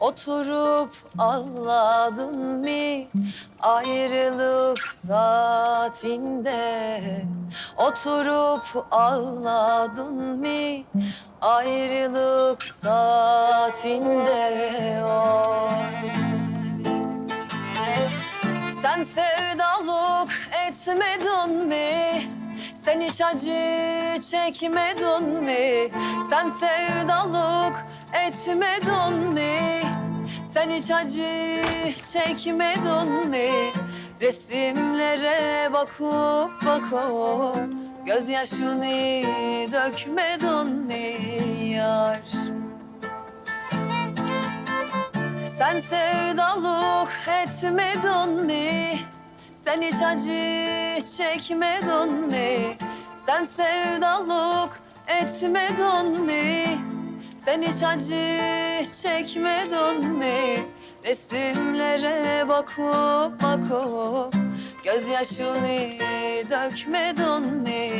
Oturup ağladın mı ayrılık saatinde Oturup ağladın mı ayrılık saatinde oy sen sevdalık etmedin mi? Sen hiç acı çekmedin mi? Sen sevdalık etmedin mi? Sen hiç acı çekmedin mi? Resimlere bakıp bakıp gözyaşını dökmedin mi yar? Sen sevdalık etmedin mi? Sen hiç acı çekmedin mi? Sen sevdalık etmedin mi? Sen hiç acı çekmedin mi? Resimlere bakıp bakıp gözyaşını dökmedin mi?